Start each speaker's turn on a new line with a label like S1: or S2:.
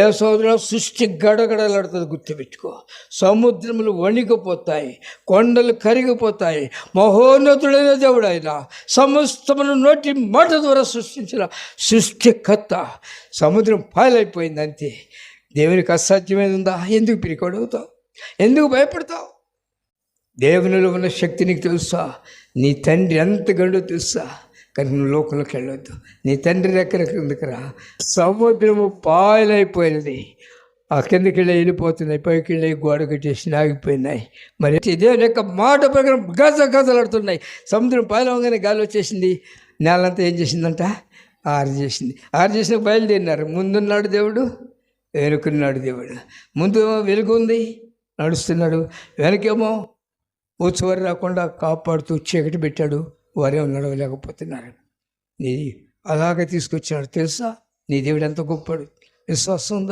S1: ఏ సోదరు సృష్టి గడగడలాడుతుంది గుర్తుపెట్టుకో. సముద్రములు వణికిపోతాయి కొండలు కరిగిపోతాయి మహోన్నతుడైన దేవుడు ఆయన సమస్తమును నోటి మాట ద్వారా సృష్టించిన సృష్టికర్త. సముద్రం పాలైపోయింది అంతే దేవునికి అసాధ్యమైన ఉందా ఎందుకు పిరికొడవుతావు? ఎందుకు భయపడతావు? దేవునిలో ఉన్న శక్తి నీకు తెలుసా? నీ తండ్రి ఎంత గండో తెలుసా? కానీ నువ్వు లోకంలోకి వెళ్ళొద్దు. నీ తండ్రి దగ్గర కిందకి రా సముద్రము పాయలైపోయినది ఆ కిందకి వెళ్ళి వెళ్ళిపోతున్నాయి పైకి వెళ్ళి గోడ కట్టేసి ఆగిపోయినాయి. మరి దేవుని యొక్క మాట ప్రకారం గజ గజలాడుతున్నాయి. సముద్రం పాయలవగానే గాలి వచ్చేసింది. నేలంతా ఏం చేసిందంట? ఆరు చేసింది. ఆరు చేసిన బయలుదేరినారు. ముందున్నాడు దేవుడు వెనుకున్నాడు దేవుడు. ముందు వెలుగు ఉంది నడుస్తున్నాడు. వెనకేమో ఉత్సవాలు రాకుండా కాపాడుతూ చీకటి పెట్టాడు. వారే నడవలేకపోతున్నారు. నీ అలాగే తీసుకొచ్చినాడు తెలుసా? నీ దేవుడు ఎంత గొప్పడు. విశ్వాసం ఉందా?